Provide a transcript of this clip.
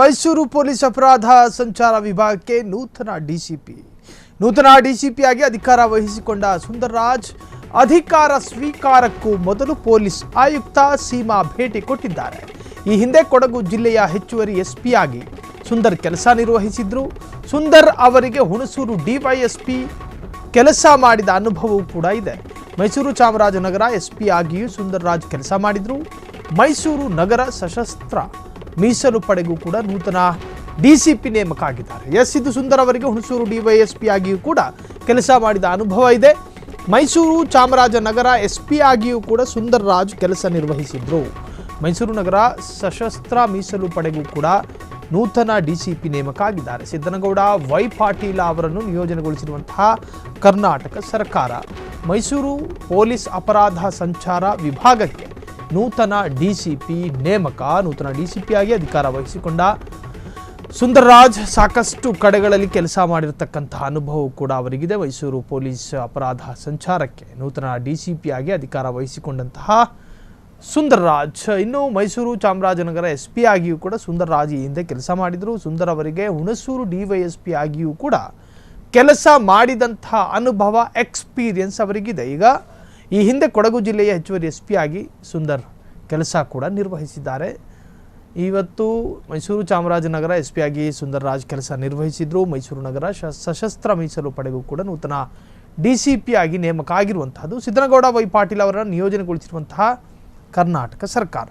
Mysuru police ಅಪರಾಧ ಸಂಚಾರ ವಿಭಾಗಕ್ಕೆ ನೂತನ ಡಿಸಿಪಿ. ನೂತನ ಡಿಸಿಪಿಯಾಗಿ ಅಧಿಕಾರ ವಹಿಸಿಕೊಂಡ ಸುಂದರರಾಜ್ ಅಧಿಕಾರ ಸ್ವೀಕಾರಕ್ಕೂ ಮೊದಲು ಪೊಲೀಸ್ ಆಯುಕ್ತ ಸೀಮಾ ಭೇಟಿ ಕೊಟ್ಟಿದ್ದಾರೆ. ಈ ಹಿಂದೆ ಕೊಡಗು ಜಿಲ್ಲೆಯ ಹೆಚ್ಚುವರಿ ಎಸ್ಪಿ ಆಗಿ ಸುಂದರ್ ಕೆಲಸ ನಿರ್ವಹಿಸಿದ್ರು. ಸುಂದರ್ ಅವರಿಗೆ ಹುಣಸೂರು ಡಿವೈಎಸ್ಪಿ ಕೆಲಸ ಮಾಡಿದ ಅನುಭವವೂ ಕೂಡ ಇದೆ. ಮೈಸೂರು ಚಾಮರಾಜನಗರ ಎಸ್ಪಿ ಆಗಿಯೂ ಸುಂದರ್ರಾಜ್ ಕೆಲಸ ಮಾಡಿದ್ರು. ಮೈಸೂರು ನಗರ ಸಶಸ್ತ್ರ ಮೀಸಲು ಪಡೆಗೂ ಕೂಡ ನೂತನ ಡಿಸಿಪಿ ನೇಮಕ ಆಗಿದ್ದಾರೆ ಎಸ್ ಇದು ಸುಂದರ್ ಅವರಿಗೆ ಹುಣಸೂರು ಡಿವೈಎಸ್ಪಿ ಆಗಿಯೂ ಕೂಡ ಕೆಲಸ ಮಾಡಿದ ಅನುಭವ ಇದೆ. ಮೈಸೂರು ಚಾಮರಾಜನಗರ ಎಸ್ ಪಿ ಆಗಿಯೂ ಕೂಡ ಸುಂದರ್ ರಾಜ್ ಕೆಲಸ ನಿರ್ವಹಿಸಿದ್ರು. ಮೈಸೂರು ನಗರ ಸಶಸ್ತ್ರ ಮೀಸಲು ಪಡೆಗೂ ಕೂಡ ನೂತನ ಡಿಸಿಪಿ ನೇಮಕ ಆಗಿದ್ದಾರೆ ಸಿದ್ದನಗೌಡ, ವೈ ಪಾಟೀಲ ಅವರನ್ನು ನಿಯೋಜನೆಗೊಳಿಸಿರುವಂತಹ ಕರ್ನಾಟಕ ಸರ್ಕಾರ. ಮೈಸೂರು ಪೊಲೀಸ್ ಅಪರಾಧ ಸಂಚಾರ ವಿಭಾಗಕ್ಕೆ ನೂತನ ಡಿಸಿಪಿ ನೇಮಕ, ನೂತನ ಡಿಸಿಪಿಯಾಗಿ ಅಧಿಕಾರ ವಹಿಸಿಕೊಂಡ ಸುಂದರರಾಜ್ ಸಾಕಷ್ಟು ಕಡೆಗಳಲ್ಲಿ ಕೆಲಸ ಮಾಡಿರತಕ್ಕಂತಹ ಅನುಭವ ಕೂಡ ಅವರಿಗಿದೆ. ಮೈಸೂರು ಪೊಲೀಸ್ ಅಪರಾಧ ಸಂಚಾರಕ್ಕೆ ನೂತನ ಡಿಸಿಪಿಯಾಗಿ ಅಧಿಕಾರ ವಹಿಸಿಕೊಂಡಂತಹ ಸುಂದರರಾಜ್. ಇನ್ನು ಮೈಸೂರು ಚಾಮರಾಜನಗರ ಎಸ್ ಪಿ ಆಗಿಯೂ ಕೂಡ ಸುಂದರರಾಜ್ ಈ ಹಿಂದೆ ಕೆಲಸ ಮಾಡಿದರು. ಸುಂದರ್ ಅವರಿಗೆ ಹುಣಸೂರು ಡಿವೈಎಸ್ಪಿ ಆಗಿಯೂ ಕೂಡ ಕೆಲಸ ಮಾಡಿದಂಥ ಅನುಭವ, ಎಕ್ಸ್ಪೀರಿಯನ್ಸ್ ಅವರಿಗಿದೆ. ಈಗ ಈ ಹಿಂದೆ ಕೊಡಗು ಜಿಲ್ಲೆಯ ಹೆಚ್ಚುವರಿ ಎಸ್ ಪಿ ಆಗಿ ಸುಂದರ್ ಕೆಲಸ ಕೂಡ ನಿರ್ವಹಿಸಿದ್ದಾರೆ. ಇವತ್ತು ಮೈಸೂರು ಚಾಮರಾಜನಗರ ಎಸ್ ಪಿ ಆಗಿ ಸುಂದರ್ರಾಜ್ ಕೆಲಸ ನಿರ್ವಹಿಸಿದ್ರು. ಮೈಸೂರು ನಗರ ಸಶಸ್ತ್ರ ಮೀಸಲು ಪಡೆಗೂ ಕೂಡ ನೂತನ ಡಿ ಸಿ ಪಿ ಆಗಿ ನೇಮಕ ಆಗಿರುವಂತಹದ್ದು ಸಿದ್ದನಗೌಡ ವೈ ಪಾಟೀಲ್ ಅವರನ್ನು ನಿಯೋಜನೆಗೊಳಿಸಿರುವಂತಹ ಕರ್ನಾಟಕ ಸರ್ಕಾರ.